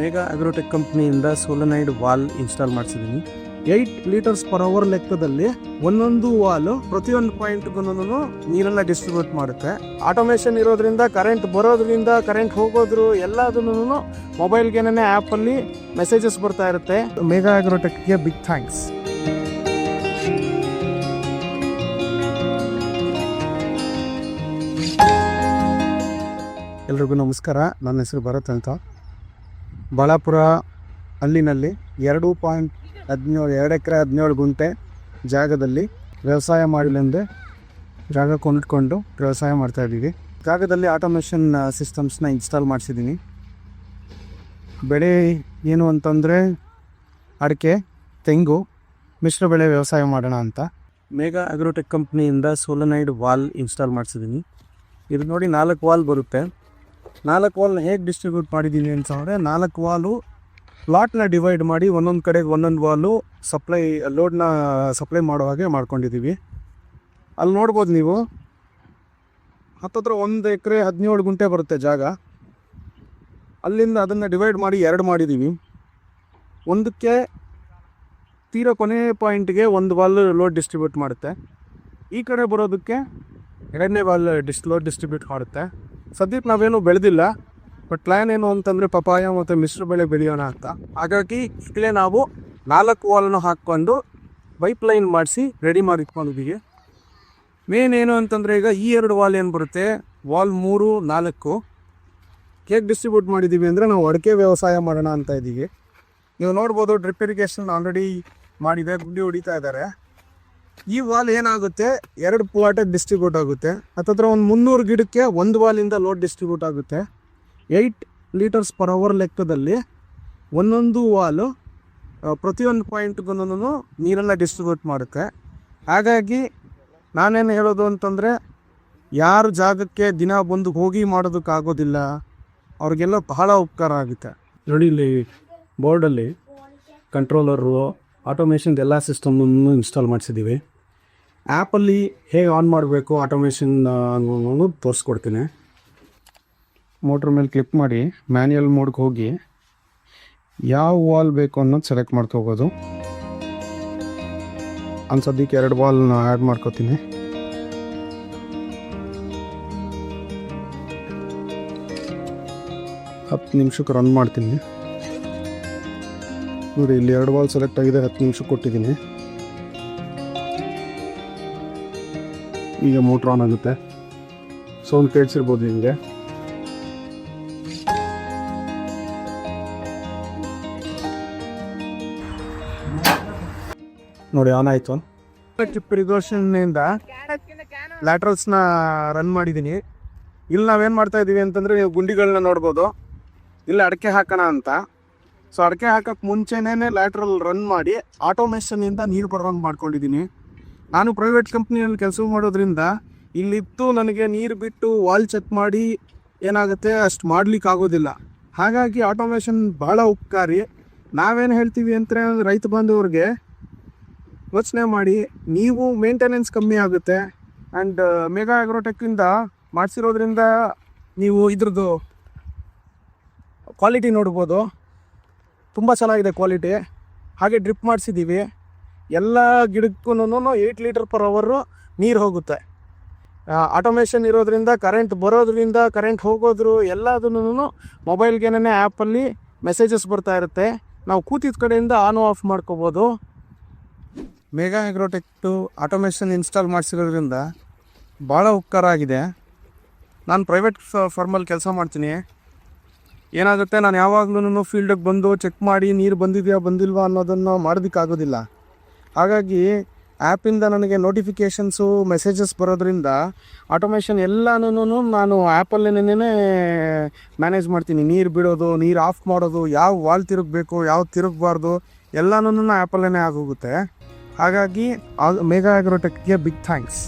Mega agrotech ಕಂಪ್ನಿಯಿಂದ solenoid valve install ಮಾಡಿಸಿದ್ದೀನಿ eight litres per hour ಲೆಕ್ಕದಲ್ಲಿ ಒಂದೊಂದು ವಾಲು ಪ್ರತಿಯೊಂದು ಪಾಯಿಂಟ್ಗೂ ನೀರನ್ನ ಡಿಸ್ಟ್ರಿಬ್ಯೂಟ್ ಮಾಡುತ್ತೆ. ಆಟೋಮೇಷನ್ ಇರೋದ್ರಿಂದ ಕರೆಂಟ್ ಬರೋದ್ರಿಂದ ಕರೆಂಟ್ ಹೋಗೋದ್ರು ಎಲ್ಲದನ್ನು ಮೊಬೈಲ್ಗೇನೆ ಆ್ಯಪಲ್ಲಿ ಮೆಸೇಜಸ್ ಬರ್ತಾ ಇರುತ್ತೆ. ಮೇಗಾ ಅಗ್ರೋಟೆಕ್ಗೆ ಬಿಗ್ ಥ್ಯಾಂಕ್ಸ್ ಎಲ್ರಿಗೂ ನಮಸ್ಕಾರ. ನನ್ನ ಹೆಸರು ಭರತ್ ಅಂತ. ಬಾಳಾಪುರ ಅಲ್ಲಿನಲ್ಲಿ ಎರಡು ಪಾಯಿಂಟ್ ಹದಿನೇಳು, ಎರಡು ಎಕರೆ ಹದಿನೇಳು ಗುಂಟೆ ಜಾಗದಲ್ಲಿ ವ್ಯವಸಾಯ ಮಾಡಲೆಂದೇ ಜಾಗ ಕೊಂಡ್ಕೊಂಡು ವ್ಯವಸಾಯ ಮಾಡ್ತಾ ಇದ್ದೀವಿ. ಜಾಗದಲ್ಲಿ ಆಟೋಮೇಷನ್ ಸಿಸ್ಟಮ್ಸ್ನ ಇನ್ಸ್ಟಾಲ್ ಮಾಡಿಸಿದ್ದೀನಿ. ಬೆಳೆ ಏನು ಅಂತಂದರೆ ಅಡಿಕೆ, ತೆಂಗು, ಮಿಶ್ರ ಬೆಳೆ ವ್ಯವಸಾಯ ಮಾಡೋಣ ಅಂತ. ಮೇಘಾ ಅಗ್ರೋಟೆಕ್ ಕಂಪ್ನಿಯಿಂದ ಸೋಲನೈಡ್ ವಾಲ್ ಇನ್ಸ್ಟಾಲ್ ಮಾಡಿಸಿದ್ದೀನಿ. ಇದು ನೋಡಿ ನಾಲ್ಕು ವಾಲ್ ಬರುತ್ತೆ. ನಾಲ್ಕು ವಾಲ್ನ ಹೇಗೆ ಡಿಸ್ಟ್ರಿಬ್ಯೂಟ್ ಮಾಡಿದ್ದೀನಿ ಅಂತಂದರೆ ನಾಲ್ಕು ವಾಲು ಪ್ಲಾಟ್ನ ಡಿವೈಡ್ ಮಾಡಿ ಒಂದೊಂದು ಕಡೆಗೆ ಒಂದೊಂದು ವಾಲು ಸಪ್ಲೈ ಲೋಡ್ನ ಸಪ್ಲೈ ಮಾಡೋ ಹಾಗೆ ಮಾಡ್ಕೊಂಡಿದ್ದೀವಿ ಅಲ್ಲಿ ನೋಡ್ಬೋದು ನೀವು. ಹತ್ತತ್ರ ಒಂದು ಎಕರೆ ಹದಿನೇಳು ಗುಂಟೆ ಬರುತ್ತೆ ಜಾಗ. ಅಲ್ಲಿಂದ ಅದನ್ನು ಡಿವೈಡ್ ಮಾಡಿ ಎರಡು ಮಾಡಿದ್ದೀವಿ ಒಂದಕ್ಕೆ ತೀರ ಕೊನೆ ಪಾಯಿಂಟ್ಗೆ ಒಂದು ವಾಲ್ ಲೋಡ್ ಡಿಸ್ಟ್ರಿಬ್ಯೂಟ್ ಮಾಡುತ್ತೆ. ಈ ಕಡೆ ಬರೋದಕ್ಕೆ ಎರಡನೇ ವಾಲ್ ಡಿಸ್ ಲೋಡ್ ಡಿಸ್ಟ್ರಿಬ್ಯೂಟ್ ಮಾಡುತ್ತೆ. ಸದ್ಯಕ್ಕೆ ನಾವೇನು ಬೆಳೆದಿಲ್ಲ ಬಟ್ ಪ್ಲ್ಯಾನ್ ಏನು ಅಂತಂದರೆ ಪಪಾಯ ಮತ್ತು ಮಿಶ್ರ ಬೆಳೆ ಬೆಳೆಯೋಣ ಅಂತ. ಹಾಗಾಗಿ ಇಲ್ಲೇ ನಾವು ನಾಲ್ಕು ವಾಲನ್ನು ಹಾಕ್ಕೊಂಡು ಪೈಪ್ ಲೈನ್ ಮಾಡಿಸಿ ರೆಡಿ ಮಾಡಿ ಇಟ್ಕೊಂಡಿದ್ದೀವಿ. ಮೇನ್ ಏನು ಅಂತಂದರೆ ಈಗ ಈ ಎರಡು ವಾಲ್ ಏನು ಬರುತ್ತೆ? ವಾಲ್ ಮೂರು, ನಾಲ್ಕು. ಕೇಕ್ ಡಿಸ್ಟ್ರಿಬ್ಯೂಟ್ ಮಾಡಿದ್ದೀವಿ ಅಂದರೆ ನಾವು ಅಡಿಕೆ ವ್ಯವಸಾಯ ಮಾಡೋಣ ಅಂತ ಇದ್ದೀವಿ. ನೀವು ನೋಡ್ಬೋದು ಡ್ರಿಪ್ ಇರಿಗೇಷನ್ ಆಲ್ರೆಡಿ ಮಾಡಿದೆ, ಗುಂಡಿ ಹೊಡಿತಾ ಇದ್ದಾರೆ. ಈ ವಾಲ್ ಏನಾಗುತ್ತೆ? ಎರಡು ಪ್ಲಾಟಿಗೆ ಡಿಸ್ಟ್ರಿಬ್ಯೂಟ್ ಆಗುತ್ತೆ. ಹತ್ತತ್ರ ಒಂದು ಮುನ್ನೂರು ಗಿಡಕ್ಕೆ ಒಂದು ವಾಲಿಂದ ಲೋಡ್ ಡಿಸ್ಟ್ರಿಬ್ಯೂಟ್ ಆಗುತ್ತೆ. ಏಯ್ಟ್ ಲೀಟರ್ಸ್ ಪರ್ ಅವರ್ ಲೆಕ್ಕದಲ್ಲಿ ಒಂದೊಂದು ವಾಲು ಪ್ರತಿಯೊಂದು ಪಾಯಿಂಟ್ಗೂ ನೀರನ್ನು ಡಿಸ್ಟ್ರಿಬ್ಯೂಟ್ ಮಾಡುತ್ತೆ. ಹಾಗಾಗಿ ನಾನೇನು ಹೇಳೋದು ಅಂತಂದರೆ, ಯಾರು ಜಾಗಕ್ಕೆ ದಿನ ಬಂದು ಹೋಗಿ ಮಾಡೋದಕ್ಕಾಗೋದಿಲ್ಲ. ಅವ್ರಿಗೆಲ್ಲ ಬಹಳ ಉಪಕಾರ ಆಗುತ್ತೆ. ನೋಡಿ ಇಲ್ಲಿ ಬೋರ್ಡಲ್ಲಿ ಕಂಟ್ರೋಲರು ಆಟೋಮೇಷನ್ ಎಲ್ಲ ಸಿಸ್ಟಮನ್ನು ಇನ್ಸ್ಟಾಲ್ ಮಾಡಿಸಿದ್ದೀವಿ ಆ್ಯಪಲ್ಲಿ ಹೇಗೆ ಆನ್ ಮಾಡಬೇಕು ಆಟೋಮೇಷನ್ ಅನ್ನೋದು ತೋರಿಸ್ಕೊಡ್ತೀನಿ. ಮೋಟ್ರ್ ಮೇಲೆ ಕ್ಲಿಕ್ ಮಾಡಿ ಮ್ಯಾನ್ಯಲ್ ಮೋಡ್ಗೆ ಹೋಗಿ, ಯಾವ ವಾಲ್ ಬೇಕು ಅನ್ನೋದು ಸೆಲೆಕ್ಟ್ ಮಾಡ್ಕೋಬೋದು ಸದ್ಯಕ್ಕೆ ಎರಡು ವಾಲ್ನ ಆ್ಯಡ್ ಮಾಡ್ಕೋತೀನಿ. ಹತ್ತು ನಿಮಿಷಕ್ಕೆ ರನ್ ಮಾಡ್ತೀನಿ. ನೋಡಿ, ಇಲ್ಲಿ ಎರಡು ಬಾಲ್ ಸೆಲೆಕ್ಟ್ ಆಗಿದೆ, ಹತ್ತು ನಿಮಿಷ ಕೊಟ್ಟಿದ್ದೀನಿ. ಈಗ ಮೋಟ್ರ್ ಆನ್ ಆಗುತ್ತೆ. ಸೌಂಡ್ ಕೇಳಿಸಿರ್ಬೋದು ನಿಮಗೆ. ನೋಡಿ ಆನ್ ಆಯಿತು. ಪ್ರಿಕಾಷನ್ನಿಂದ ಲ್ಯಾಟ್ರಲ್ಸ್ನ ರನ್ ಮಾಡಿದ್ದೀನಿ. ಇಲ್ಲಿ ನಾವೇನು ಮಾಡ್ತಾ ಇದ್ದೀವಿ ಅಂತಂದರೆ ನೀವು ಗುಂಡಿಗಳನ್ನ ನೋಡ್ಬೋದು. ಇಲ್ಲಿ ಅಡಿಕೆ ಹಾಕೋಣ ಅಂತ. ಸೊ ಅಡಿಕೆ ಹಾಕಕ್ಕೆ ಮುಂಚೆನೇ ಲ್ಯಾಟ್ರಲ್ ರನ್ ಮಾಡಿ ಆಟೋಮೇಷನ್ನಿಂದ ನೀರು ಬರೋಂಗೆ ಮಾಡ್ಕೊಂಡಿದ್ದೀನಿ ನಾನು ಪ್ರೈವೇಟ್ ಕಂಪ್ನಿಯಲ್ಲಿ ಕೆಲಸ ಮಾಡೋದ್ರಿಂದ ಇಲ್ಲಿತ್ತು ನನಗೆ ನೀರು ಬಿಟ್ಟು ವಾಲ್ ಚೆಕ್ ಮಾಡಿ ಏನಾಗುತ್ತೆ ಅಷ್ಟು ಮಾಡ್ಲಿಕ್ಕೆ ಆಗೋದಿಲ್ಲ ಹಾಗಾಗಿ ಆಟೋಮೇಷನ್ ಭಾಳ ಉಪಕಾರಿ. ನಾವೇನು ಹೇಳ್ತೀವಿ ಅಂದರೆ ರೈತ ಬಾಂಧವ್ರಿಗೆ ಯೋಚನೆ ಮಾಡಿ ನೀವು ಮೇಂಟೆನೆನ್ಸ್ ಕಮ್ಮಿ ಆಗುತ್ತೆ ಆ್ಯಂಡ್ ಮೆಗಾ ಆಗ್ರೋಟೆಕ್ಕಿಂದ ಮಾಡಿಸಿರೋದ್ರಿಂದ ನೀವು ಇದ್ರದ್ದು ಕ್ವಾಲಿಟಿ ನೋಡ್ಬೋದು. ತುಂಬ ಚೆನ್ನಾಗಿದೆ ಕ್ವಾಲಿಟಿ ಹಾಗೆ ಡ್ರಿಪ್ ಮಾಡಿಸಿದ್ದೀವಿ ಎಲ್ಲ ಗಿಡಕ್ಕೂ ಏಯ್ಟ್ ಲೀಟರ್ ಪರ್ ಅವರು ನೀರು ಹೋಗುತ್ತೆ. ಆಟೋಮೇಷನ್ ಇರೋದ್ರಿಂದ ಕರೆಂಟ್ ಬರೋದ್ರಿಂದ ಕರೆಂಟ್ ಹೋಗೋದ್ರು ಎಲ್ಲದನ್ನು ಮೊಬೈಲ್ಗೇನೇ ಆ್ಯಪಲ್ಲಿ ಮೆಸೇಜಸ್ ಬರ್ತಾ ಇರುತ್ತೆ. ನಾವು ಕೂತಿದ್ದ ಕಡೆಯಿಂದ ಆನ್ ಆಫ್ ಮಾಡ್ಕೋಬೋದು. ಮೇಗಾ ಅಗ್ರೋಟೆಕ್ಟು ಆಟೋಮೇಷನ್ ಇನ್ಸ್ಟಾಲ್ ಮಾಡಿಸಿರೋದ್ರಿಂದ ಭಾಳ ಉಪಕಾರ ನಾನು ಪ್ರೈವೇಟ್ ಫಾರ್ಮಲ್ಲಿ ಕೆಲಸ ಮಾಡ್ತೀನಿ. ಏನಾಗುತ್ತೆ? ನಾನು ಯಾವಾಗಲೂ ಫೀಲ್ಡಿಗೆ ಬಂದು ಚೆಕ್ ಮಾಡಿ ನೀರು ಬಂದಿದೆಯಾ, ಬಂದಿಲ್ವಾ ಅನ್ನೋದನ್ನು ಮಾಡೋದಕ್ಕಾಗೋದಿಲ್ಲ ಹಾಗಾಗಿ ಆ್ಯಪಿಂದ ನನಗೆ ನೋಟಿಫಿಕೇಷನ್ಸು ಮೆಸೇಜಸ್ ಬರೋದ್ರಿಂದ ಆಟೋಮೇಷನ್ ಎಲ್ಲನೂ ನಾನು ಆ್ಯಪಲ್ಲೇನೇ ಮ್ಯಾನೇಜ್ ಮಾಡ್ತೀನಿ. ನೀರು ಬಿಡೋದು, ನೀರು ಆಫ್ ಮಾಡೋದು, ಯಾವ ವಾಲ್ ತಿರುಗಬೇಕು, ಯಾವ ತಿರುಗಬಾರ್ದು ಎಲ್ಲನೂ ಆ್ಯಪಲ್ಲೇ ಆಗೋಗುತ್ತೆ. ಹಾಗಾಗಿ ಮೇಘ ಆಗಿರೋ ಟೆಕ್ಗೆ ಬಿಗ್ ಥ್ಯಾಂಕ್ಸ್